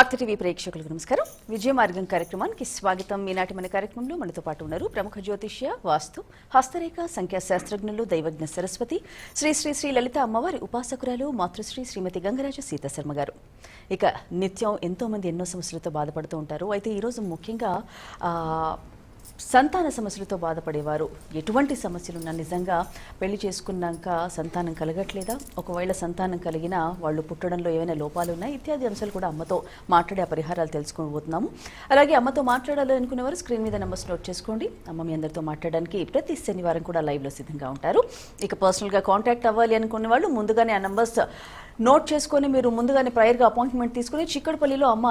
Hot TV ప్రేక్షకులకు నమస్కారం. విజయ మార్గం కార్యక్రమానికి స్వాగతం. ఈనాటి మన కార్యక్రమంలో మనతో పాటు ఉన్నారు ప్రముఖ జ్యోతిష్య వాస్తు హస్తరేఖ సంఖ్యా శాస్త్రజ్ఞులు దైవజ్ఞ సరస్వతి శ్రీ శ్రీ శ్రీ లలిత అమ్మవారి ఉపాసకురాలు మాతృశ్రీ శ్రీమతి గంగరాజు సీతాశర్మ గారు. ఇక నిత్యం ఎంతోమంది ఎన్నో సమస్యలతో బాధపడుతూ ఉంటారు. అయితే ఈరోజు ముఖ్యంగా సంతాన సమస్యలతో బాధపడేవారు. ఎటువంటి సమస్యలున్నా నిజంగా పెళ్ళి చేసుకున్నాక సంతానం కలగట్లేదా? ఒకవేళ సంతానం కలిగినా వాళ్ళు పుట్టడంలో ఏమైనా లోపాలు ఉన్నాయి ఇత్యాది అంశాలు కూడా అమ్మతో మాట్లాడే ఆ పరిహారాలు తెలుసుకోబోతున్నాము అలాగే అమ్మతో మాట్లాడాలి అనుకునేవారు స్క్రీన్ మీద నెంబర్స్ నోట్ చేసుకోండి. అమ్మ మీ అందరితో మాట్లాడడానికి ప్రతి శనివారం కూడా లైవ్లో సిద్ధంగా ఉంటారు. ఇక పర్సనల్గా కాంటాక్ట్ అవ్వాలి అనుకునే వాళ్ళు ముందుగానే ఆ నెంబర్స్ నోట్ చేసుకొని మీరు ముందుగానే ప్రయర్గా అపాయింట్మెంట్ తీసుకుని చిక్కడపల్లిలో అమ్మ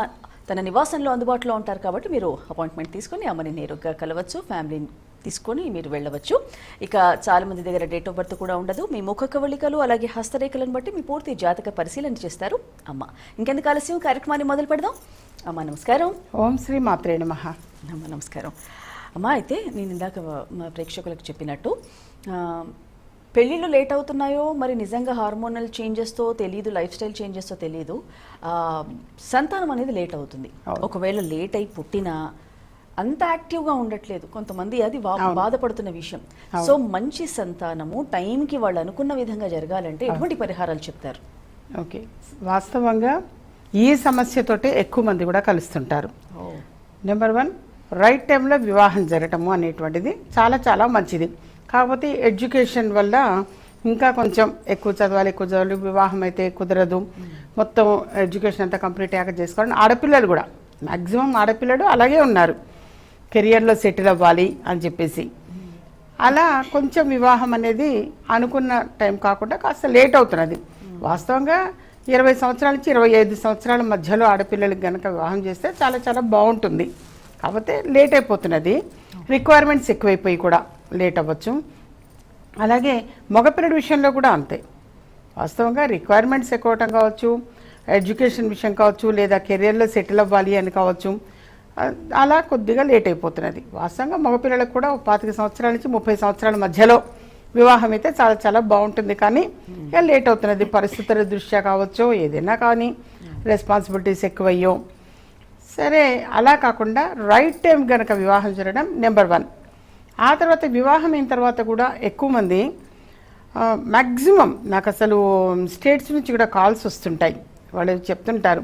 తన నివాసంలో అందుబాటులో ఉంటారు కాబట్టి మీరు అపాయింట్మెంట్ తీసుకొని అమ్మని నేరుగా కలవచ్చు ఫ్యామిలీని తీసుకొని మీరు వెళ్ళవచ్చు. ఇక చాలా మంది దగ్గర డేట్ ఆఫ్ బర్త్ కూడా ఉండదు. మీ ముఖ కవళికలు అలాగే హస్తరేఖలను బట్టి మీ పూర్తి జాతక పరిశీలన చేస్తారు అమ్మ. ఇంకెందుకు ఆలస్యం? కార్యక్రమాన్ని మొదలు పెడదాం. అమ్మ నమస్కారం. ఓం శ్రీ మాత్రే నమః. అమ్మ నమస్కారం. అమ్మ అయితే నేను ఇందాక మా ప్రేక్షకులకు చెప్పినట్టు పెళ్ళిళ్ళు లేట్ అవుతున్నాయో మరి నిజంగా హార్మోనల్ చేంజెస్తో తెలియదు లైఫ్ స్టైల్ చేంజెస్తో తెలియదు సంతానం అనేది లేట్ అవుతుంది. ఒకవేళ లేట్ అయి పుట్టినా అంత యాక్టివ్గా ఉండట్లేదు. కొంతమంది అది. బాధపడుతున్న విషయం. సో మంచి సంతానము టైంకి వాళ్ళు అనుకున్న విధంగా జరగాలంటే ఎటువంటి పరిహారాలు చెప్తారు? ఓకే. వాస్తవంగా ఈ సమస్యతోటే ఎక్కువ మంది కూడా కలుస్తుంటారు. నెంబర్ వన్ రైట్ టైంలో వివాహం జరగటము అనేటువంటిది చాలా చాలా మంచిది. కాకపోతే ఎడ్యుకేషన్ వల్ల ఇంకా కొంచెం ఎక్కువ చదవాలి ఎక్కువ చదవాలి వివాహం అయితే కుదరదు. మొత్తం ఎడ్యుకేషన్ అంతా కంప్లీట్ అయ్యాక చేసుకోవాలని ఆడపిల్లలు కూడా. మ్యాక్సిమం ఆడపిల్లలు అలాగే ఉన్నారు. కెరియర్లో సెటిల్ అవ్వాలి అని చెప్పేసి. అలా కొంచెం వివాహం అనేది అనుకున్న టైం కాకుండా కాస్త లేట్ అవుతున్నది. వాస్తవంగా ఇరవై సంవత్సరాల నుంచి ఇరవై ఐదు సంవత్సరాల మధ్యలో ఆడపిల్లలకి గనక వివాహం చేస్తే చాలా చాలా బాగుంటుంది. కాకపోతే లేట్ అయిపోతున్నది. రిక్వైర్మెంట్స్ ఎక్కువైపోయి కూడా లేట్ అవ్వచ్చు. అలాగే మగపిల్లడి విషయంలో కూడా అంతే. వాస్తవంగా రిక్వైర్మెంట్స్ ఎక్కువ అవటం కావచ్చు ఎడ్యుకేషన్ విషయం కావచ్చు లేదా కెరియర్లో సెటిల్ అవ్వాలి అని కావచ్చు అలా కొద్దిగా లేట్ అయిపోతున్నది. వాస్తవంగా మగపిల్లలకు కూడా పాతిక సంవత్సరాల నుంచి ముప్పై సంవత్సరాల మధ్యలో వివాహం అయితే చాలా చాలా బాగుంటుంది. కానీ ఇక లేట్ అవుతున్నది. పరిస్థితుల దృష్ట్యా కావచ్చు ఏదైనా కానీ రెస్పాన్సిబిలిటీస్ ఎక్కువయ్యో సరే అలా కాకుండా రైట్ టైం గనక వివాహం జరగడం నెంబర్ వన్ ఆ తర్వాత వివాహం అయిన తర్వాత కూడా ఎక్కువ మంది మ్యాక్సిమం నాకు అసలు స్టేట్స్ నుంచి కూడా కాల్స్ వస్తుంటాయి. వాళ్ళు చెప్తుంటారు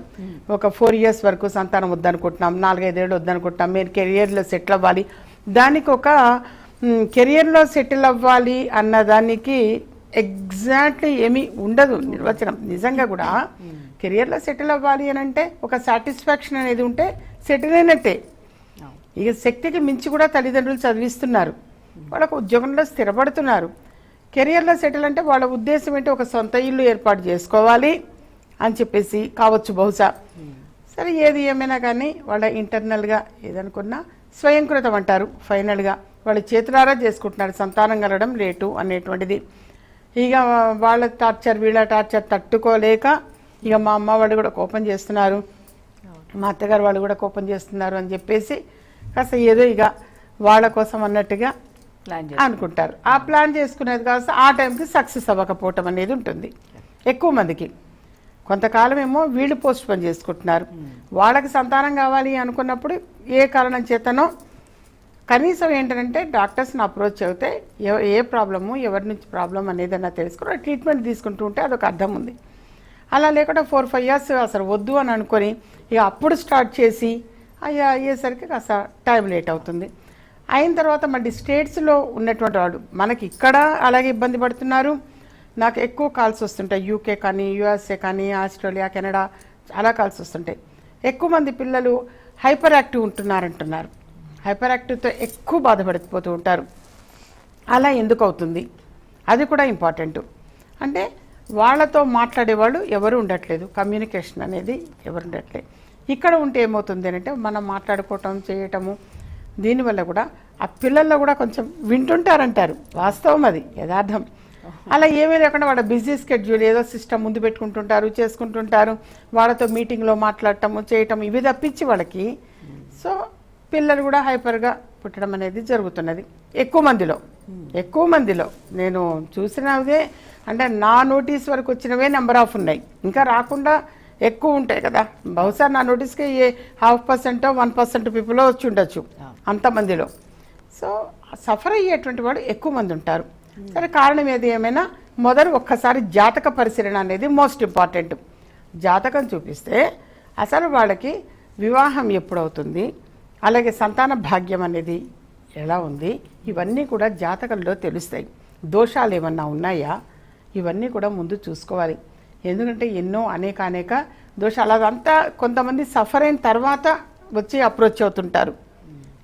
ఒక ఫోర్ ఇయర్స్ వరకు సంతానం వద్దనుకుంటున్నాం నాలుగైదేళ్ళు వద్దనుకుంటున్నాం మీరు కెరియర్లో సెటిల్ అవ్వాలి. దానికి ఒక కెరియర్లో సెటిల్ అవ్వాలి అన్న దానికి ఎగ్జాక్ట్లీ ఏమీ ఉండదు నిర్వచనం. నిజంగా కూడా కెరియర్లో సెటిల్ అవ్వాలి అని అంటే ఒక సాటిస్ఫాక్షన్ అనేది ఉంటే సెటిల్ అయినట్టే. ఇక శక్తికి మించి కూడా తల్లిదండ్రులు చదివిస్తున్నారు. వాళ్ళకు ఉద్యోగంలో స్థిరపడుతున్నారు. కెరియర్లో సెటిల్ అంటే వాళ్ళ ఉద్దేశం ఏంటి? ఒక సొంత ఇల్లు ఏర్పాటు చేసుకోవాలి అని చెప్పేసి కావచ్చు బహుశా. సరే ఏది ఏమైనా కానీ వాళ్ళ ఇంటర్నల్గా ఏదనుకున్నా స్వయంకృతం అంటారు. ఫైనల్గా వాళ్ళ చేతులారా చేసుకుంటున్నారు. సంతానం కలగడం లేటు అనేటువంటిది. ఇక వాళ్ళ టార్చర్ వీళ్ళ టార్చర్ తట్టుకోలేక ఇక మా అమ్మ వాళ్ళు కూడా కోపం చేస్తున్నారు. మా అత్తగారు వాళ్ళు కూడా కోపం చేస్తున్నారు అని చెప్పేసి కాస్త ఏదో ఇక వాళ్ళ కోసం అన్నట్టుగా ప్లాన్ అనుకుంటారు. ఆ ప్లాన్ చేసుకునేది కాస్త ఆ టైంకి సక్సెస్ అవ్వకపోవటం అనేది ఉంటుంది. ఎక్కువ మందికి. కొంతకాలం ఏమో వీళ్ళు పోస్ట్ పోన్ చేసుకుంటున్నారు వాళ్ళకి సంతానం కావాలి అనుకున్నప్పుడు ఏ కారణం చేతనో కనీసం ఏంటంటే డాక్టర్స్ని అప్రోచ్ అవుతే ఏ ప్రాబ్లము ఎవరి నుంచి ప్రాబ్లం అనేది అన్న తెలుసుకుని ట్రీట్మెంట్ తీసుకుంటూ ఉంటే అదొక అర్థం ఉంది. అలా లేకుండా ఫోర్ ఫైవ్ ఇయర్స్ అసలు వద్దు అని అనుకొని ఇక అప్పుడు స్టార్ట్ చేసి అయ్యా అయ్యేసరికి కాస్త టైం లేట్ అవుతుంది. అయిన తర్వాత మళ్ళీ స్టేట్స్లో ఉన్నటువంటి వాడు మనకి ఇక్కడ అలాగే ఇబ్బంది పడుతున్నారు. నాకు ఎక్కువ కాల్స్ వస్తుంటాయి. యూకే కానీ యూఎస్ఏ కానీ ఆస్ట్రేలియా కెనడా చాలా కాల్స్ వస్తుంటాయి. ఎక్కువ మంది పిల్లలు హైపర్ యాక్టివ్ ఉంటున్నారంటున్నారు. హైపర్ యాక్టివ్తో ఎక్కువ బాధపడిపోతూ ఉంటారు. అలా ఎందుకు అవుతుంది? అది కూడా ఇంపార్టెంట్. అంటే వాళ్ళతో మాట్లాడేవాళ్ళు ఎవరు ఉండట్లేదు. కమ్యూనికేషన్ అనేది ఎవరు ఉండట్లేదు ఇక్కడ ఉంటే ఏమవుతుంది అంటే మనం మాట్లాడుకోవటం చేయటము దీనివల్ల కూడా ఆ పిల్లల్లో కూడా కొంచెం వింటుంటారంటారు. వాస్తవం అది యథార్థం. అలా ఏమీ లేకుండా వాళ్ళ బిజీ స్కెడ్యూల్ ఏదో సిస్టమ్ ముందు పెట్టుకుంటుంటారు చేసుకుంటుంటారు. వాళ్ళతో మీటింగ్లో మాట్లాడటము చేయటం ఇవి తప్పించి వాళ్ళకి సో పిల్లలు కూడా హైపర్గా పుట్టడం అనేది జరుగుతున్నది. ఎక్కువ మందిలో. ఎక్కువ మందిలో. నేను చూసినదే అంటే నా నోటీస్ వరకు వచ్చినవే నెంబర్ ఆఫ్ ఉన్నాయి. ఇంకా రాకుండా ఎక్కువ ఉంటాయి కదా. బహుశా నా నోటీస్కి a half percent one percent people వచ్చి ఉండొచ్చు అంతమందిలో సో సఫర్ అయ్యేటువంటి వాడు ఎక్కువ మంది ఉంటారు. సరే కారణం ఏది ఏమైనా మొదలు ఒక్కసారి జాతక పరిశీలన అనేది మోస్ట్ ఇంపార్టెంట్ జాతకం చూపిస్తే అసలు వాళ్ళకి వివాహం ఎప్పుడవుతుంది? అలాగే సంతాన భాగ్యం అనేది ఎలా ఉంది? ఇవన్నీ కూడా జాతకంలో తెలుస్తాయి. దోషాలు ఏమన్నా ఉన్నాయా? ఇవన్నీ కూడా ముందు చూసుకోవాలి. ఎందుకంటే ఎన్నో అనేక అనేక దోషాలు. అదంతా కొంతమంది సఫర్ అయిన తర్వాత వచ్చి అప్రోచ్ అవుతుంటారు.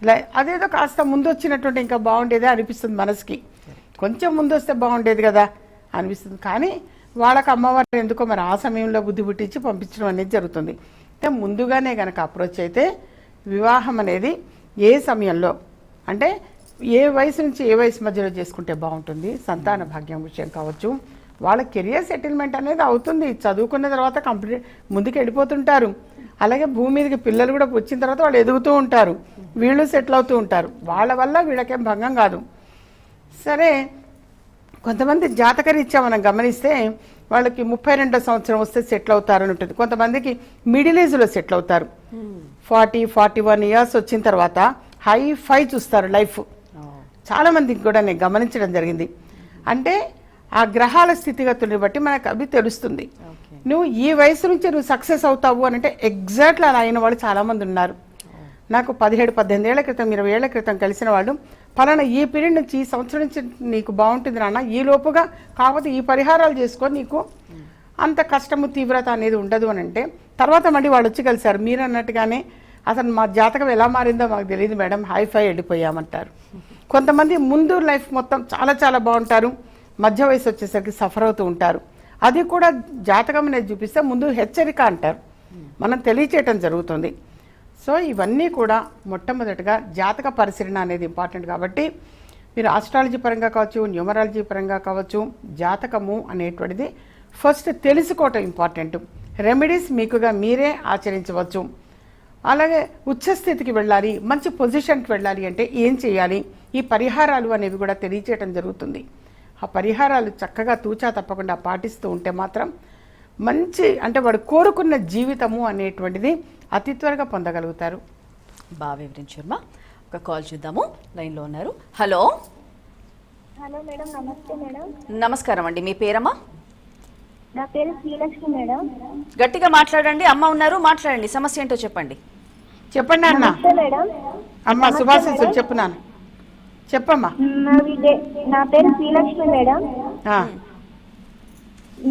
ఇలా అదేదో కాస్త ముందు వచ్చినటువంటి ఇంకా బాగుండేదే అనిపిస్తుంది మనసుకి. కొంచెం ముందు వస్తే బాగుండేది కదా అనిపిస్తుంది. కానీ వాళ్ళకి అమ్మవారు ఎందుకో మరి ఆ సమయంలో బుద్ధి పుట్టించి పంపించడం అనేది జరుగుతుంది. అంటే ముందుగానే కనుక అప్రోచ్ అయితే వివాహం అనేది ఏ సమయంలో అంటే ఏ వయసు నుంచి ఏ వయసు మధ్యలో చేసుకుంటే బాగుంటుంది? సంతాన భాగ్యం విషయం కావచ్చు. వాళ్ళ కెరియర్ సెటిల్మెంట్ అనేది అవుతుంది. చదువుకున్న తర్వాత కంప్లీట్ ముందుకు వెళ్ళిపోతుంటారు. అలాగే భూమి మీదకి పిల్లలు కూడా వచ్చిన తర్వాత వాళ్ళు ఎదుగుతూ ఉంటారు. వీళ్ళు సెటిల్ అవుతూ ఉంటారు. వాళ్ళ వల్ల వీళ్ళకేం భంగం కాదు. సరే కొంతమంది జాతకరీత్యా మనం గమనిస్తే వాళ్ళకి ముప్పై రెండో సంవత్సరం వస్తే సెటిల్ అవుతారు అని ఉంటుంది. కొంతమందికి మిడిల్ ఏజ్లో సెటిల్ అవుతారు. ఫార్టీ ఫార్టీ వన్ ఇయర్స్ వచ్చిన తర్వాత హై ఫై చూస్తారు లైఫ్. చాలా మందికి కూడా నేను గమనించడం జరిగింది. అంటే ఆ గ్రహాల స్థితిగతుల్ని బట్టి మనకు అవి తెలుస్తుంది. నువ్వు ఈ వయసు నుంచి నువ్వు సక్సెస్ అవుతావు అని అంటే ఎగ్జాక్ట్లీ అలా అయిన వాళ్ళు చాలామంది ఉన్నారు. నాకు పదిహేడు పద్దెనిమిది ఏళ్ళ క్రితం ఇరవై ఏళ్ళ క్రితం కలిసిన వాళ్ళు పలానా ఈ పీరియడ్ నుంచి ఈ సంవత్సరం నుంచి నీకు బాగుంటుంది నాన్న ఈ లోపుగా కాకపోతే ఈ పరిహారాలు చేసుకొని నీకు అంత కష్టము తీవ్రత అనేది ఉండదు అని అంటే తర్వాత మళ్ళీ వాళ్ళు వచ్చి కలిశారు. మీరు అన్నట్టుగానే అసలు మా జాతకం ఎలా మారిందో మాకు తెలియదు మేడం. హై ఫై వెళ్ళిపోయామంటారు. కొంతమంది ముందు లైఫ్ మొత్తం చాలా చాలా బాగుంటారు. మధ్య వయసు వచ్చేసరికి సఫర్ అవుతూ ఉంటారు. అది కూడా జాతకం అనేది చూపిస్తే ముందు హెచ్చరిక అంటారు. మనం తెలియచేయటం జరుగుతుంది. సో ఇవన్నీ కూడా మొట్టమొదటిగా జాతక పరిశీలన అనేది ఇంపార్టెంట్ కాబట్టి మీరు ఆస్ట్రాలజీ పరంగా కావచ్చు న్యూమరాలజీ పరంగా కావచ్చు జాతకము అనేటువంటిది ఫస్ట్ తెలుసుకోవటం ఇంపార్టెంట్. రెమెడీస్ మీకుగా మీరే ఆచరించవచ్చు. అలాగే ఉచ్చస్థితికి వెళ్ళాలి మంచి పొజిషన్కి వెళ్ళాలి అంటే ఏం చేయాలి? ఈ పరిహారాలు అనేవి కూడా తెలియచేయటం జరుగుతుంది. ఆ పరిహారాలు చక్కగా తూచా తప్పకుండా పాటిస్తూ ఉంటే మాత్రం మంచి అంటే వాడు కోరుకున్న జీవితము అనేటువంటిది అతి త్వరగా పొందగలుగుతారు. బాగా వివరించారమ్మా. ఒక కాల్ చూద్దాము. లైన్లో ఉన్నారు. హలో. హలో మేడం నమస్తే మేడం. నమస్కారం అండి. మీ పేరమ్మా? నా పేరు శ్రీలక్ష్మి మేడం. గట్టిగా మాట్లాడండి. అమ్మ ఉన్నారు. మాట్లాడండి. సమస్య ఏంటో చెప్పండి. చెప్పండి అన్న. నమస్తే మేడం. అమ్మ శుభాశీస్సులు చెప్పు నాన్న. చెప్పమ్మా. నా పేరు శ్రీలక్ష్మి మేడం.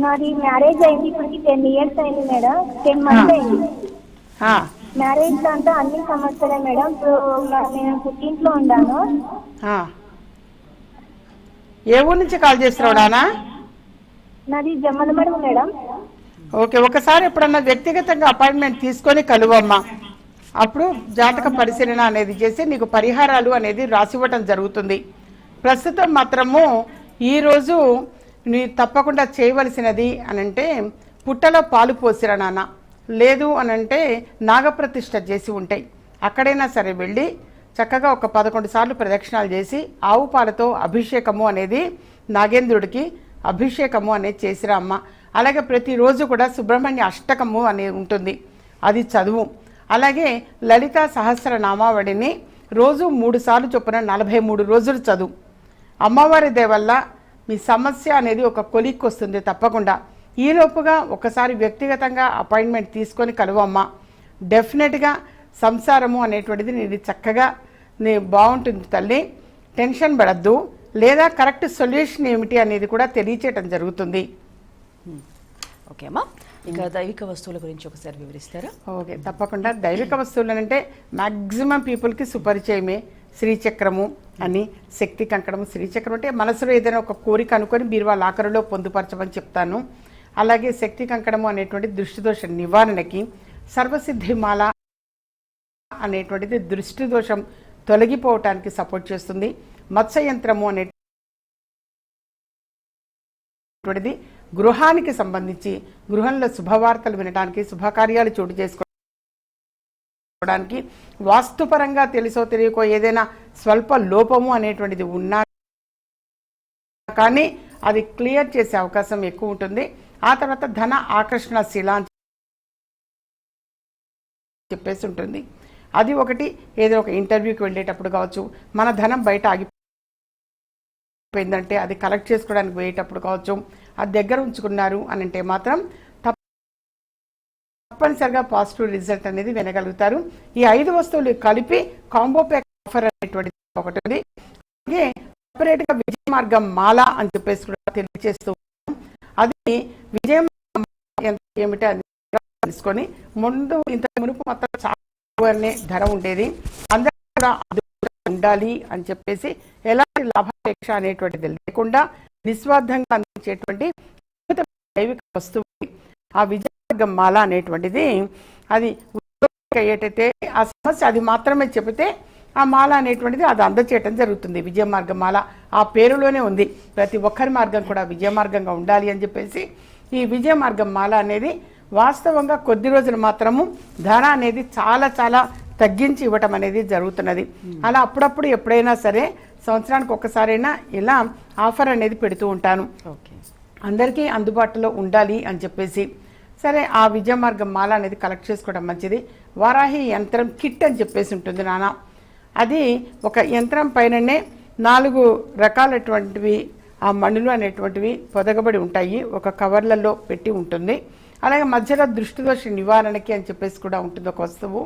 నాది మ్యారేజ్ అయింది ఇప్పటికి టెన్ ఇయర్స్ అయింది మేడం. టెన్ మంత్స్ అయింది. మ్యారేజ్ అంతా అన్ని సమస్యలే మేడం. నేను పుట్టింట్లో ఉన్నాను. ఏ ఊరు నుంచి కాల్ చేస్తున్నావు నానా? నాది జమ్మలమడుగు మేడం. ఓకే ఒకసారి ఎప్పుడన్నా వ్యక్తిగతంగా అపాయింట్మెంట్ తీసుకొని కలువమ్మా. అప్పుడు జాతక పరిశీలన అనేది చేసి నీకు పరిహారాలు అనేది రాసివ్వటం జరుగుతుంది. ప్రస్తుతం మాత్రము ఈరోజు నీ తప్పకుండా చేయవలసినది అనంటే పుట్టలో పాలు పోసిరా నాన్న. లేదు అనంటే నాగప్రతిష్ఠ చేసి ఉంటాయి. అక్కడైనా సరే వెళ్ళి చక్కగా ఒక పదకొండు సార్లు ప్రదక్షిణాలు చేసి ఆవు పాలతో అభిషేకము అనేది నాగేంద్రుడికి అభిషేకము అనేది చేసిరా అమ్మ. అలాగే ప్రతిరోజు కూడా సుబ్రహ్మణ్య అష్టకము అనేది ఉంటుంది. అది చదువు. అలాగే లలిత సహస్రనామావళిని రోజు మూడు సార్లు చొప్పున నలభై మూడు రోజులు చదువు. అమ్మవారి దయ వల్ల మీ సమస్య అనేది ఒక కొలిక్కి వస్తుంది తప్పకుండా. ఈలోపుగా ఒకసారి వ్యక్తిగతంగా అపాయింట్మెంట్ తీసుకొని కలువమ్మా డెఫినెట్గా సంసారము అనేటువంటిది నీది చక్కగా నీ బాగుంటుంది తల్లి. టెన్షన్ పడద్దు. లేదా కరెక్ట్ సొల్యూషన్ ఏమిటి అనేది కూడా తెలియచేయటం జరుగుతుంది. ఓకే అమ్మా. ఇక దైవిక వస్తువుల గురించి ఒకసారి వివరిస్తారా? ఓకే తప్పకుండా. దైవిక వస్తువులు అంటే మ్యాక్సిమం పీపుల్కి సుపరిచయమే శ్రీచక్రము అని శక్తి కంకణము శ్రీచక్రం అంటే మనసులో ఏదైనా ఒక కోరిక అనుకొని బీరువా లాకరులో పొందుపరచమని చెప్తాను. అలాగే శక్తి కంకణము అనేటువంటి దృష్టిదోష నివారణకి సర్వసిద్ధిమాల అనేటువంటిది దృష్టి దోషం తొలగిపోవటానికి సపోర్ట్ చేస్తుంది. మత్స్య యంత్రము అనే అనేటువంటిది గృహానికి సంబంధించి గృహంలో శుభవార్తలు వినడానికి శుభకార్యాలు చోటు చేసుకోవడానికి వాస్తుపరంగా తెలుసో తెలియకో ఏదైనా స్వల్ప లోపము అనేటువంటిది ఉన్నా కానీ అది క్లియర్ చేసే అవకాశం ఎక్కువ ఉంటుంది. ఆ తర్వాత ధన ఆకర్షణ శిలా అని చెప్పేసి ఉంటుంది. అది ఒకటి ఏదో ఒక ఇంటర్వ్యూకి వెళ్ళేటప్పుడు కావచ్చు మన ధనం బయట ఆగిపోయిందంటే అది కలెక్ట్ చేసుకోవడానికి పోయేటప్పుడు కావచ్చు అది దగ్గర ఉంచుకున్నారు అని అంటే మాత్రం తప్పనిసరిగా పాజిటివ్ రిజల్ట్ అనేది వినగలుగుతారు. ఈ ఐదు వస్తువులు కలిపి కాంబో ప్యాక్ ఆఫర్ అనేటువంటిది ఒకటి ఉంది. అలాగే సపరేట్గా గా విజయ మార్గం మాల అని చెప్పేసి కూడా తెలియజేస్తూ అది విజయ ఏమిటి అని తెలుసుకొని ముందు ఇంత మునుపు మొత్తం చాలా ధర ఉండేది. అందరూ కూడా ఉండాలి అని చెప్పేసి ఎలాంటి లాభాపేక్ష అనేటువంటిది లేకుండా నిస్వార్థంగా అందించేటువంటి దైవిక వస్తువు. ఆ విజయమార్గం మాల అనేటువంటిది అది అయ్యేటైతే ఆ సమస్య అది మాత్రమే చెబితే ఆ మాల అనేటువంటిది అది అందచేయటం జరుగుతుంది. విజయ మార్గం మాల ఆ పేరులోనే ఉంది. ప్రతి ఒక్కరి మార్గం కూడా విజయ మార్గంగా ఉండాలి అని చెప్పేసి ఈ విజయ మార్గం మాల అనేది వాస్తవంగా కొద్ది రోజులు మాత్రము ధర అనేది చాలా చాలా తగ్గించి ఇవ్వటం అనేది జరుగుతున్నది. అలా అప్పుడప్పుడు ఎప్పుడైనా సరే సంవత్సరానికి ఒక్కసారైనా ఇలా ఆఫర్ అనేది పెడుతూ ఉంటాను. ఓకే. అందరికీ అందుబాటులో ఉండాలి అని చెప్పేసి. సరే ఆ విజయ మార్గం మాల అనేది కలెక్ట్ చేసుకోవడం మంచిది. వారాహి యంత్రం కిట్ అని చెప్పేసి ఉంటుంది నాన్న అది ఒక యంత్రం పైననే నాలుగు రకాలటువంటివి ఆ మణులు అనేటువంటివి పొదగబడి ఉంటాయి. ఒక కవర్లలో పెట్టి ఉంటుంది. అలాగే మధ్యలో దృష్టి దోష నివారణకి అని చెప్పేసి కూడా ఉంటుంది ఒక వస్తువు.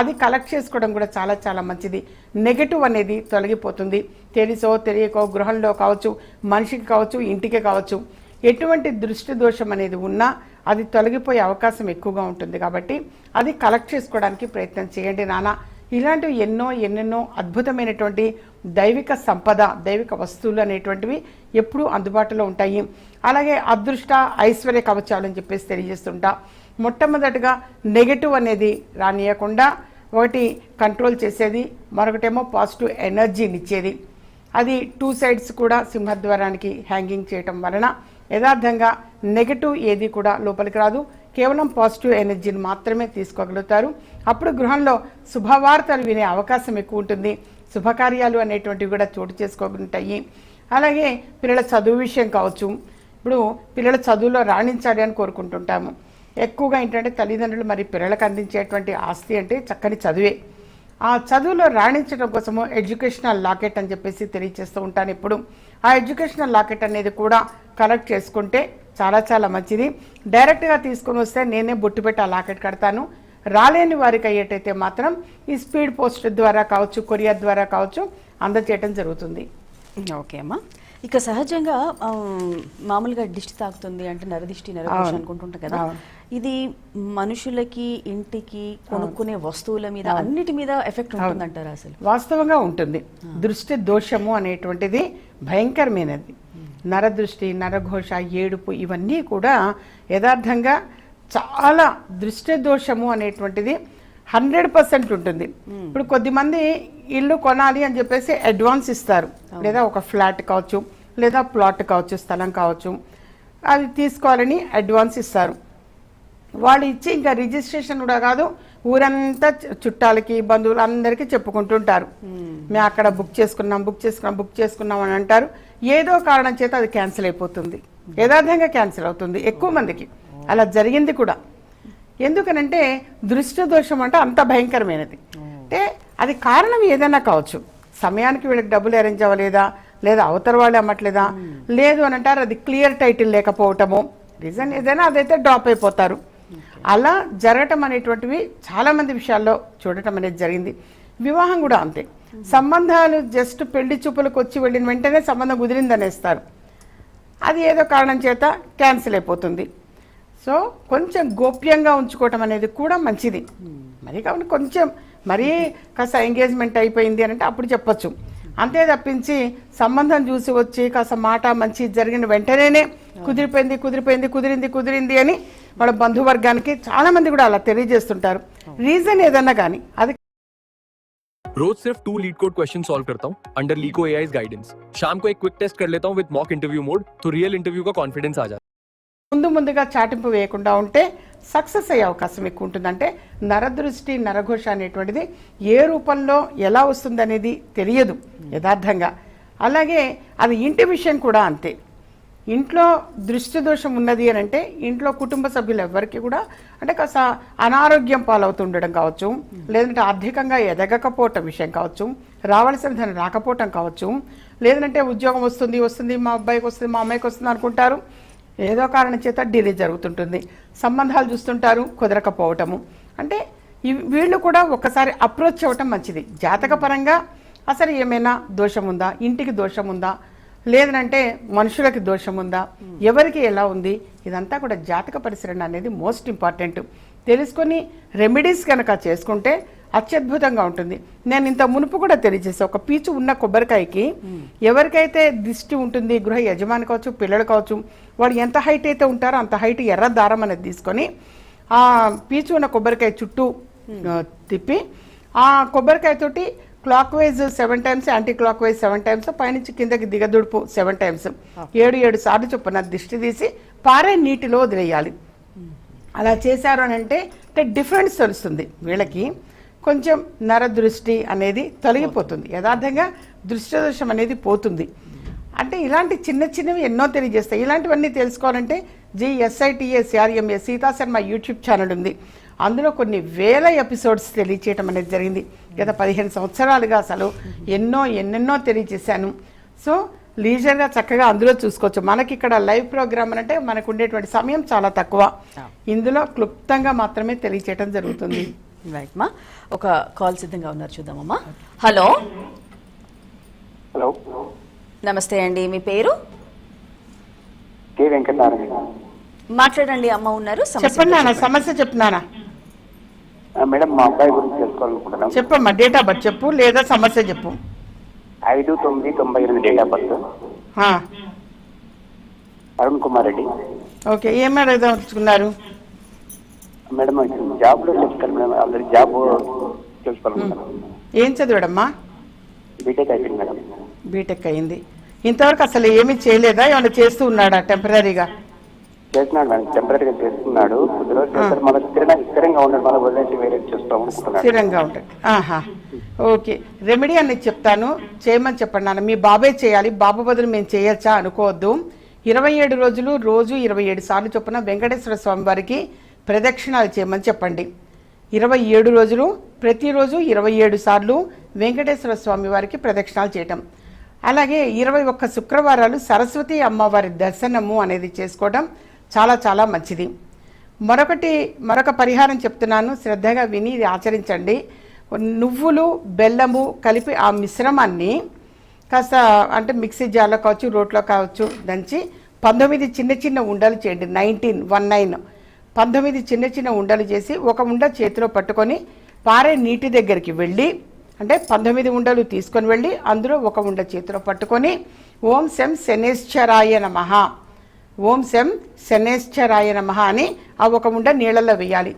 అది కలెక్ట్ చేసుకోవడం కూడా చాలా చాలా మంచిది. నెగటివ్ అనేది తొలగిపోతుంది. తెలిసో తెలియకో గృహంలో కావచ్చు మనిషికి కావచ్చు ఇంటికి కావచ్చు ఎటువంటి దృష్టి దోషం అనేది ఉన్నా అది తొలగిపోయే అవకాశం ఎక్కువగా ఉంటుంది కాబట్టి అది కలెక్ట్ చేసుకోవడానికి ప్రయత్నం చేయండి నాన్న. ఇలాంటివి ఎన్నో ఎన్నెన్నో అద్భుతమైనటువంటి దైవిక సంపద దైవిక వస్తువులు అనేటువంటివి ఎప్పుడూ అందుబాటులో ఉంటాయి. అలాగే అదృష్ట ఐశ్వర్య కవచాలు అని చెప్పేసి తెలియజేస్తుంటా. మొట్టమొదటిగా నెగటివ్ అనేది రానియకుండా ఒకటి కంట్రోల్ చేసేది మరొకటేమో పాజిటివ్ ఎనర్జీని ఇచ్చేది అది టూ సైడ్స్ కూడా సింహద్వారానికి హ్యాంగింగ్ చేయటం వలన యథార్థంగా నెగటివ్ ఏది కూడా లోపలికి రాదు. కేవలం పాజిటివ్ ఎనర్జీని మాత్రమే తీసుకోగలుగుతారు. అప్పుడు గృహంలో శుభవార్తలు వినే అవకాశం ఎక్కువ ఉంటుంది. శుభకార్యాలు అనేటువంటివి కూడా చోటు చేసుకోగలుగుతాయి అలాగే పిల్లల చదువు విషయం కావచ్చు. ఇప్పుడు పిల్లల చదువులో రాణించాలి అని కోరుకుంటుంటాము. ఎక్కువగా ఏంటంటే తల్లిదండ్రులు మరి పిల్లలకు అందించేటువంటి ఆస్తి అంటే చక్కని చదువే. ఆ చదువులో రాణించడం కోసము ఎడ్యుకేషనల్ లాకెట్ అని చెప్పేసి తెలియజేస్తూ ఉంటాను ఇప్పుడు. ఆ ఎడ్యుకేషనల్ లాకెట్ అనేది కూడా కలెక్ట్ చేసుకుంటే చాలా చాలా మంచిది. డైరెక్ట్గా తీసుకొని వస్తే నేనే బొట్టు పెట్టి ఆ లాకెట్ కడతాను. రాలేని వారికి అయ్యేటైతే మాత్రం ఈ స్పీడ్ పోస్ట్ ద్వారా కావచ్చు కొరియర్ ద్వారా కావచ్చు అందజేయటం జరుగుతుంది. ఓకే అమ్మా. ఇక సహజంగా మామూలుగా దిష్టి తాకుతుంది అంటే నరదిష్టి అవును. అనుకుంటుంటాం కదా. ఇది మనుషులకి ఇంటికి కొనుక్కునే వస్తువుల మీద అన్నిటి మీద ఎఫెక్ట్ ఉంటుందంటారా అసలు? వాస్తవంగా ఉంటుంది. దృష్టి దోషము అనేటువంటిది భయంకరమైనది. నరదృష్టి నరఘోష ఏడుపు ఇవన్నీ కూడా యథార్థంగా చాలా దృష్టి దోషము అనేటువంటిది హండ్రెడ్ పర్సెంట్ ఉంటుంది. ఇప్పుడు కొద్దిమంది ఇల్లు కొనాలి అని చెప్పేసి అడ్వాన్స్ ఇస్తారు. లేదా ఒక ఫ్లాట్ కావచ్చు లేదా ప్లాట్ కావచ్చు స్థలం కావచ్చు అది తీసుకోవాలని అడ్వాన్స్ ఇస్తారు. వాళ్ళు ఇచ్చి ఇంకా రిజిస్ట్రేషన్ కూడా కాదు ఊరంతా చుట్టాలకి బంధువులు అందరికీ చెప్పుకుంటుంటారు మేము అక్కడ బుక్ చేసుకున్నాం బుక్ చేసుకున్నాం బుక్ చేసుకున్నాం అని అంటారు. ఏదో కారణం చేత అది క్యాన్సిల్ అయిపోతుంది. యథార్థంగా క్యాన్సిల్ అవుతుంది ఎక్కువ మందికి. అలా జరిగింది కూడా. ఎందుకనంటే దృష్టి దోషం అంటే అంత భయంకరమైనది. అంటే అది కారణం ఏదైనా కావచ్చు. సమయానికి వీళ్ళకి డబ్బులు అరేంజ్ అవ్వలేదా? లేదా అవతల వాళ్ళు అమ్మట్లేదా? లేదు అని అంటారు అది క్లియర్ టైటిల్ లేకపోవటము. రీజన్ ఏదైనా అదైతే డ్రాప్ అయిపోతారు. అలా జరగటం అనేటువంటివి చాలా మంది విషయాల్లో చూడటం అనేది జరిగింది. వివాహం కూడా అంతే. సంబంధాలు జస్ట్ పెళ్ళి చూపులకు వచ్చి వెళ్ళిన వెంటనే సంబంధం కుదిరిందనేస్తారు. అది ఏదో కారణం చేత క్యాన్సిల్ అయిపోతుంది. సో కొంచెం గోప్యంగా ఉంచుకోవటం అనేది కూడా మంచిది మరి కాబట్టి కొంచెం మరీ కాస్త ఎంగేజ్మెంట్ అయిపోయింది అని అంటే అప్పుడు చెప్పొచ్చు అంతే తప్పించి సంబంధం చూసి వచ్చి కాస్త మాట మంచి జరిగిన వెంటనేనే కుదిరిపోయింది కుదిరిపోయింది కుదిరింది కుదిరింది అని వాళ్ళ బంధువర్గానికి చాలా మంది కూడా అలా తెలియజేస్తుంటారు రీజన్ ఏదన్నా కానీ అది रोज सिर्फ two LeetCode question solve करता हूँ अंडर लीको ए गाइडेंस शाम को एक क्विक टेस्ट कर लेता हूँ विद मॉक इंटरव्यू मोड तो रियल इंटरव्यू का कॉन्फिडेंस आ जाता है ముందు ముందుగా చాటింపు వేయకుండా ఉంటే సక్సెస్ అయ్యే అవకాశం ఎక్కువ ఉంటుందంటే నరదృష్టి నరఘోష అనేటువంటిది ఏ రూపంలో ఎలా వస్తుందనేది తెలియదు యథార్థంగా. అలాగే అది ఇంటి విషయం కూడా అంతే. ఇంట్లో దృష్టి దోషం ఉన్నది అని అంటే ఇంట్లో కుటుంబ సభ్యులు ఎవరికి కూడా అంటే కాస్త అనారోగ్యం పాలవుతుండడం కావచ్చు లేదంటే ఆర్థికంగా ఎదగకపోవటం విషయం కావచ్చు రావాల్సిన ధనం రాకపోవటం కావచ్చు లేదంటే ఉద్యోగం వస్తుంది వస్తుంది మా అబ్బాయికి వస్తుంది మా అమ్మాయికి వస్తుంది అనుకుంటారు. ఏదో కారణం చేత డిలే జరుగుతుంటుంది. సంబంధాలు చూస్తుంటారు కుదరకపోవటము. అంటే వీళ్ళు కూడా ఒక్కసారి అప్రోచ్ అవ్వటం మంచిది. జాతకపరంగా అసలు ఏమైనా దోషం ఉందా ఇంటికి దోషం ఉందా లేదనంటే మనుషులకి దోషం ఉందా ఎవరికి ఎలా ఉంది? ఇదంతా కూడా జాతక పరిశీలన అనేది మోస్ట్ ఇంపార్టెంట్. తెలుసుకొని రెమెడీస్ కనుక చేసుకుంటే అత్యద్భుతంగా ఉంటుంది. నేను ఇంత మునుపు కూడా తెలియజేసా ఒక పీచు ఉన్న కొబ్బరికాయకి ఎవరికైతే దిష్టి ఉంటుంది గృహ యజమాని కావచ్చు పిల్లలు కావచ్చు వాళ్ళు ఎంత హైట్ అయితే ఉంటారో అంత హైట్ ఎర్ర దారం అనేది తీసుకొని ఆ పీచు ఉన్న కొబ్బరికాయ చుట్టూ ఆ, తిప్పి ఆ కొబ్బరికాయ తోటి clockwise seven times anticlockwise seven times పైనుంచి కిందకి దిగదుడుపు సెవెన్ టైమ్స్. ఏడు ఏడు సార్లు చొప్పున దిష్టి తీసి పారే నీటిలో వదిలేయాలి. అలా చేశారు అని అంటే అంటే డిఫరెన్స్ తెలుస్తుంది. వీళ్ళకి కొంచెం నరదృష్టి అనేది తొలగిపోతుంది. యథార్థంగా దృష్టి దోషం అనేది పోతుంది. అంటే ఇలాంటి చిన్న చిన్నవి ఎన్నో తెలియజేస్తాయి. ఇలాంటివన్నీ తెలుసుకోవాలంటే G S I T A C R M A Seeta Sharma YouTube channel ఉంది. అందులో కొన్ని వేల ఎపిసోడ్స్ తెలియచేయటం అనేది జరిగింది. గత పదిహేను సంవత్సరాలుగా అసలు ఎన్నో ఎన్నెన్నో తెలియజేశాను సో లీజర్గా చక్కగా అందులో చూసుకోవచ్చు. మనకి ఇక్కడ లైవ్ ప్రోగ్రామ్ అంటే మనకు ఉండేటువంటి సమయం చాలా తక్కువ. ఇందులో క్లుప్తంగా మాత్రమే తెలియచేయటం జరుగుతుంది. రైట్ మా. ఒక కాల్ సిద్ధంగా ఉన్నారు చూద్దామమ్మా. హలో. హలో. నమస్తే అండి మీ పేరు? మాట్లాడండి అమ్మ ఉన్నారు సమస్య చెప్పండి సమస్య చెప్తున్నానా మేడం మా అబ్బాయి గురించి తెలుసుకోవాలనుకుంటున్నాం. చెప్పమ్మా డేట్ ఆఫ్ బర్త్ చెప్పు లేదా సమస్య చెప్పు. ఐదు తొమ్మిది తొంభై ఎనిమిది date of birth Arun Kumar Reddy. Okay ఏం అడగదలుచుకున్నారు మేడం జాబ్లో చెప్తాను మేడం. ఆల్రెడీ జాబ్ తెలుసుకోవాలనుకుంటున్నాను ఏం చదివాడమ్మా? బీటెక్ అయిపోయింది మేడం. బీటెక్ అయింది. ఇంతవరకు అసలు ఏమీ చేయలేదా? ఏమైనా చేస్తూ ఉన్నాడా టెంపరీగా? చేస్తున్నాడు మేడం. టెంపరీగా చేస్తున్నాడు. కొద్ది రోజులు మళ్ళీ స్థిరంగా స్థిరంగా ఉన్నాడు మళ్ళీ వదిలేసి వేరే చూస్తాం అనుకుంటున్నాడు స్థిరంగా ఉంటుంది ఆహా. ఓకే. రెమెడీ అనేది చెప్తాను. చేయమని చెప్పండి నాన్న. మీ బాబే చేయాలి. బాబు బదులు మేము చేయొచ్చా? అనుకోవద్దు. ఇరవై ఏడు రోజులు రోజు ఇరవై ఏడు సార్లు చొప్పున వెంకటేశ్వర స్వామి వారికి ప్రదక్షిణాలు చేయమని చెప్పండి. ఇరవై ఏడు రోజులు ప్రతిరోజు ఇరవై ఏడు సార్లు వెంకటేశ్వర స్వామి వారికి ప్రదక్షిణాలు చేయటం. అలాగే ఇరవై ఒక్క శుక్రవారాలు సరస్వతి అమ్మవారి దర్శనము అనేది చేసుకోవడం చాలా చాలా మంచిది. మరొకటి మరొక పరిహారం చెప్తున్నాను. శ్రద్ధగా విని ఇది ఆచరించండి. నువ్వులు బెల్లము కలిపి ఆ మిశ్రమాన్ని కాస్త అంటే మిక్సీ జార్లో కావచ్చు రోట్లో కావచ్చు దంచి పంతొమ్మిది చిన్న చిన్న ఉండలు చేయండి. నైన్టీన్ వన్ నైన్ పంతొమ్మిది చిన్న చిన్న ఉండలు చేసి ఒక ఉండ చేతిలో పట్టుకొని పారే నీటి దగ్గరికి వెళ్ళి అంటే పంతొమ్మిది ఉండలు తీసుకొని వెళ్ళి అందులో ఒక ఉండ చేతిలో పట్టుకొని ఓం శం శనేశ్వరాయ నమః ఓం శం శనేశ్వరాయ నమః అని ఆ ఒక ఉండ నీళ్ళల్లో వేయాలి.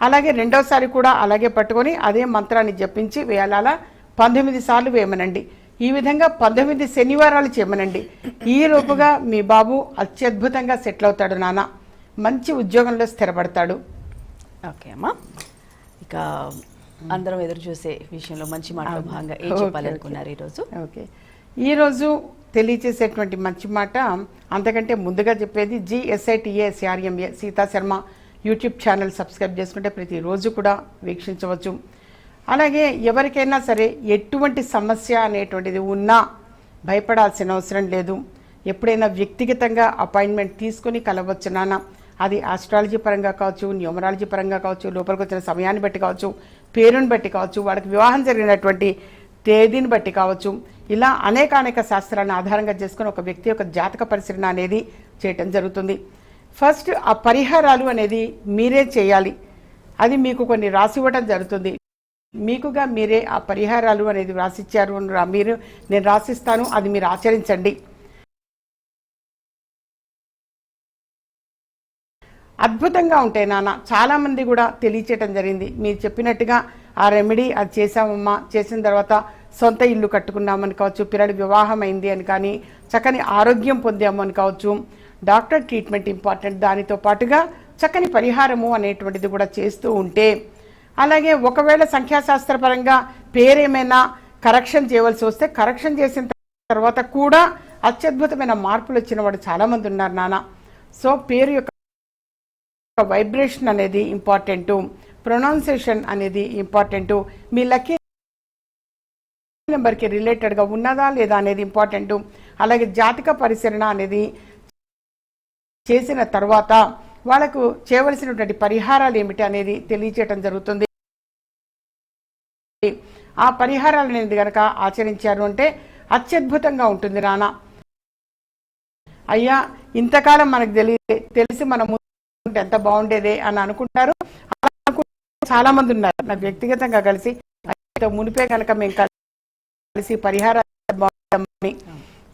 అలాగే రెండోసారి కూడా అలాగే పట్టుకొని అదే మంత్రాన్ని జపించి వేయాలి అలా పంతొమ్మిది సార్లు వేయమనండి. ఈ విధంగా పంతొమ్మిది శనివారాలు చేయమనండి. ఈ లోపుగా మీ బాబు అత్యద్భుతంగా సెటిల్ అవుతాడు నాన్న. మంచి ఉద్యోగంలో స్థిరపడతాడు. ఓకే అమ్మా. ఇక అందరం ఎదురు చూసే విషయంలో మంచి మాటలో భాగంగా ఏం చెప్పాలనుకున్నారు ఈరోజు? ఓకే. ఈరోజు తెలియచేసేటువంటి మంచి మాట అంతకంటే ముందుగా చెప్పేది G S I T A C R M A Seeta Sharma YouTube channel subscribe చేసుకుంటే ప్రతిరోజు కూడా వీక్షించవచ్చు. అలాగే ఎవరికైనా సరే ఎటువంటి సమస్య అనేటువంటిది ఉన్నా భయపడాల్సిన అవసరం లేదు. ఎప్పుడైనా వ్యక్తిగతంగా అపాయింట్మెంట్ తీసుకుని కలవచ్చు నాన్న. అది ఆస్ట్రాలజీ పరంగా కావచ్చు న్యూమరాలజీ పరంగా కావచ్చు లోపలికి వచ్చిన సమయాన్ని బట్టి కావచ్చు పేరుని బట్టి కావచ్చు వాళ్ళకి వివాహం జరిగినటువంటి తేదీని బట్టి కావచ్చు. ఇలా అనేక అనేక శాస్త్రాలను ఆధారంగా చేసుకుని ఒక వ్యక్తి యొక్క జాతక పరిశీలన అనేది చేయటం జరుగుతుంది. ఫస్ట్ ఆ పరిహారాలు అనేది మీరే చేయాలి. అది మీకు కొన్ని రాసి ఇవ్వడం జరుగుతుంది. మీకుగా మీరే ఆ పరిహారాలు అనేది రాసిచ్చారు మీరు నేను రాసిస్తాను అది మీరు ఆచరించండి. అద్భుతంగా ఉంటాయి నాన్న. చాలామంది కూడా తెలియచేయటం జరిగింది. మీరు చెప్పినట్టుగా ఆ రెమెడీ అది చేసామమ్మా చేసిన తర్వాత సొంత ఇల్లు కట్టుకున్నామని కావచ్చు పిల్లడి వివాహం అయింది అని కానీ చక్కని ఆరోగ్యం పొందాము అని కావచ్చు డాక్టర్ ట్రీట్మెంట్ ఇంపార్టెంట్. దానితో పాటుగా చక్కని పరిహారము అనేటువంటిది కూడా చేస్తూ ఉంటే అలాగే ఒకవేళ సంఖ్యాశాస్త్రపరంగా పేరేమైనా కరెక్షన్ చేయవలసి వస్తే కరెక్షన్ చేసిన తర్వాత కూడా అత్యద్భుతమైన మార్పులు వచ్చిన వాడు చాలామంది ఉన్నారు నాన్న. సో పేరు యొక్క వైబ్రేషన్ అనేది ఇంపార్టెంట్ ప్రొనౌన్సియేషన్ అనేది ఇంపార్టెంట్ మీ లక్కీ నెంబర్కి రిలేటెడ్గా ఉన్నదా లేదా అనేది ఇంపార్టెంట్ అలాగే జాతక పరిశీలన అనేది చేసిన తర్వాత వాళ్ళకు చేయవలసినటువంటి పరిహారాలు ఏమిటి అనేది తెలియచేయటం జరుగుతుంది. ఆ పరిహారాలు అనేది కనుక ఆచరించారు అంటే అత్యద్భుతంగా ఉంటుంది రానా అయ్యా ఇంతకాలం మనకు తెలియ తెలిసి మనం ముందు ఎంత బాగుండేదే అని అనుకుంటారు. చాలా మంది ఉన్నారు. నాకు వ్యక్తిగతంగా కలిసి మునిపే కనుక మేము కలిసి పరిహారాలు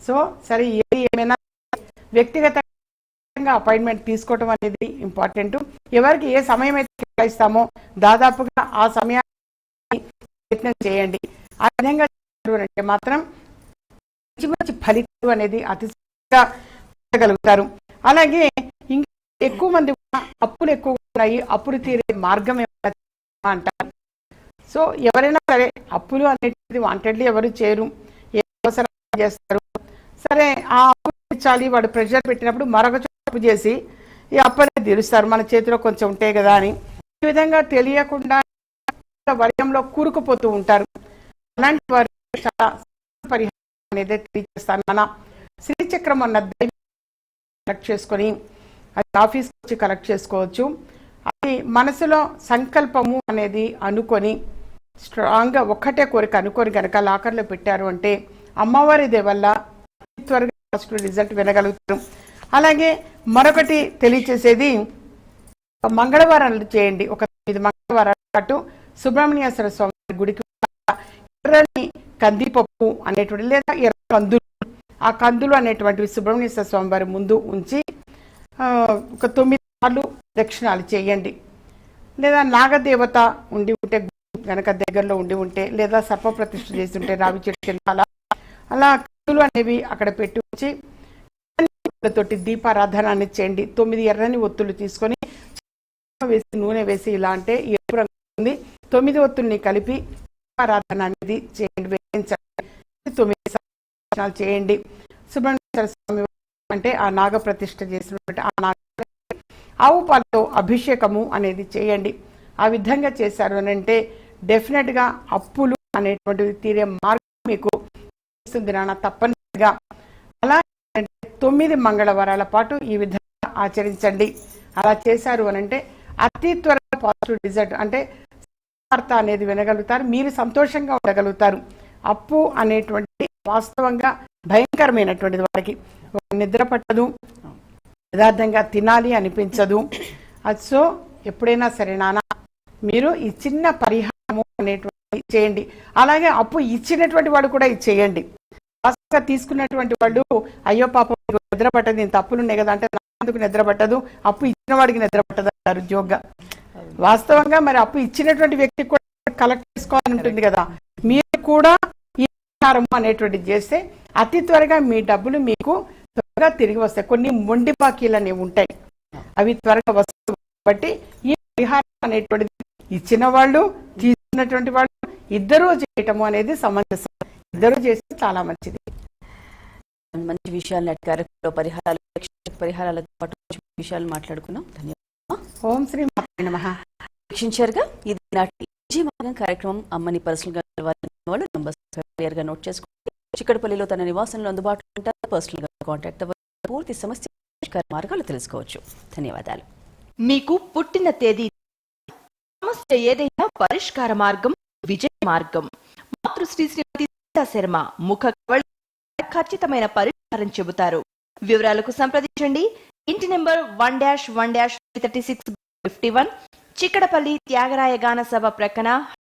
సో సరే ఏది ఏమైనా వ్యక్తిగతంగా అపాయింట్మెంట్ తీసుకోవటం అనేది ఇంపార్టెంట్. ఎవరికి ఏ సమయం అయితే కేటాయిస్తామో దాదాపుగా ఆ సమయాన్ని ప్రయత్నం చేయండి. ఆ విధంగా అంటే మాత్రం మంచి మంచి ఫలితాలు అనేది అతిగా పొందగలుగుతారు. అలాగే ఇంకా ఎక్కువ మంది అప్పులు ఎక్కువ ఉన్నాయి అప్పులు తీరే మార్గం అంటారు. సో ఎవరైనా సరే అప్పులు అనేటిది వాంటెడ్లీ ఎవరు చేయరు ఏ అవసరం చేస్తారు. సరే ఆ అప్పు తీర్చాలి వాడు ప్రెషర్ పెట్టినప్పుడు మరొక అప్పు చేసి ఈ అప్పు తీరుస్తారు మన చేతిలో కొంచెం ఉంటాయి కదా అని. ఈ విధంగా తెలియకుండా వలయంలో కూరుకుపోతూ ఉంటారు. అలాంటి వారు చాలా పరిహారం అనేది తెలియజేస్తాను. మన శ్రీచక్రం అన్న దైవం చేసుకొని అది ఆఫీస్కి వచ్చి కలెక్ట్ చేసుకోవచ్చు. అది మనసులో సంకల్పము అనేది అనుకొని స్ట్రాంగ్గా ఒక్కటే కోరిక అనుకొని కనుక లాకర్లో పెట్టారు అంటే అమ్మవారి వల్ల త్వరగా పాజిటివ్ రిజల్ట్ వినగలుగుతారు. అలాగే మరొకటి తెలియచేసేది మంగళవారాలు చేయండి. ఒక తొమ్మిది మంగళవారాల పాటు సుబ్రహ్మణ్యేశ్వర స్వామి గుడికి ఎర్రని కందిపప్పు అనేటువంటి లేదా ఎర్ర కందులు. ఆ కందులు అనేటువంటివి సుబ్రహ్మణ్యేశ్వర స్వామి వారి ముందు ఉంచి ఒక తొమ్మిది సార్లు దక్షిణాలు చేయండి. లేదా నాగదేవత ఉండి ఉంటే గనక దగ్గరలో ఉండి ఉంటే లేదా సర్ప ప్రతిష్ఠ చేసి ఉంటే రావి చెట్టు అలా అలా కందులు అనేవి అక్కడ పెట్టి వచ్చి తోటి దీపారాధన అనేది చేయండి. తొమ్మిది ఎర్రని ఒత్తులు తీసుకొని వేసి నూనె వేసి ఇలా అంటే ఎరుపు రంగు ఉంది. తొమ్మిది ఒత్తుల్ని కలిపి దీపారాధన అనేది చేయండి వేయించండి. తొమ్మిది చేయండి. సుబ్రహ్మణ్యేశ్వర స్వామి అంటే ఆ నాగ ప్రతిష్ఠ చేసినటువంటి ఆ నాగ ఆవు పాలతో అభిషేకము అనేది చేయండి. ఆ విధంగా చేశారు అని అంటే డెఫినెట్గా అప్పులు అనేటువంటివి తీరే మార్గం మీకు ఇస్తుంది నాన్న తప్పనిసరిగా. అలా తొమ్మిది మంగళవారాల పాటు ఈ విధంగా ఆచరించండి. అలా చేశారు అని అంటే అతి త్వరగా పాజిటివ్ రిజల్ట్ అంటే వార్త అనేది వినగలుగుతారు మీరు సంతోషంగా ఉండగలుగుతారు. అప్పు అనేటువంటి వాస్తవంగా భయంకరమైనటువంటిది వాళ్ళకి. నిద్ర పట్టదు యథార్థంగా తినాలి అనిపించదు. అది సో ఎప్పుడైనా సరే నాన్న మీరు ఈ చిన్న పరిహారము అనేటువంటి చేయండి. అలాగే అప్పు ఇచ్చినటువంటి వాడు కూడా ఇది చేయండి. వాస్తవంగా తీసుకున్నటువంటి వాళ్ళు అయ్యో పాపం నిద్ర పట్టదు ఇంత అప్పులు ఉన్నాయి కదా అంటే నాకు నిద్ర పట్టదు? అప్పు ఇచ్చిన వాడికి నిద్ర పట్టదు అంటారు ఉద్యోగంగా. వాస్తవంగా మరి అప్పు ఇచ్చినటువంటి వ్యక్తికి కూడా కలెక్ట్ చేసుకోవాలని ఉంటుంది కదా. మీరు కూడా పరిహారం అనేటువంటిది చేస్తే అతి త్వరగా మీ డబ్బులు మీకు త్వరగా తిరిగి వస్తాయి. కొన్ని మొండి బాకీలు అనేవి ఉంటాయి. అవి త్వరగా వస్తాయి కాబట్టి ఈ పరిహారం అనేటువంటిది ఇచ్చిన వాళ్ళు తీసుకున్నటువంటి వాళ్ళు ఇద్దరూ చేయటము అనేది సమంజసం. ఇద్దరు చేస్తే చాలా మంచిది. మంచి విషయాలు నాటి కార్యక్రమంలో పరిహారాలు పరిహారాలతో పాటు విషయాలు మాట్లాడుకున్నాం. ధన్యవాదాలు. ఓం శ్రీ నమః. వీక్షించారుగా ఇది నాటి కార్యక్రమం. అమ్మని పర్సనల్గా కలవాలనుకునే వాళ్ళు నోట్ చేసుకోండి చిక్కడపల్లిలో తన నివాసంలో అందుబాటులో ఉంటారు. పర్సనల్గా కాంటాక్ట్ అవ్వాలి పూర్తి సమస్య పరిష్కార మార్గాలు తెలుసుకోవచ్చు. ధన్యవాదాలు. మీకు పుట్టిన తేదీ సమస్య ఏదైనా పరిష్కార మార్గం విజయ మార్గం. మాతృశ్రీ శ్రీమతి శర్మ ముఖ ఖచ్చితమైన పరిష్కారం చెబుతారు. వివరాలకు సంప్రదించండి. ఇంటి number one dash one dash thirty six fifty one Chikkadpally Thyagaraya Gana Sabha ప్రక్కన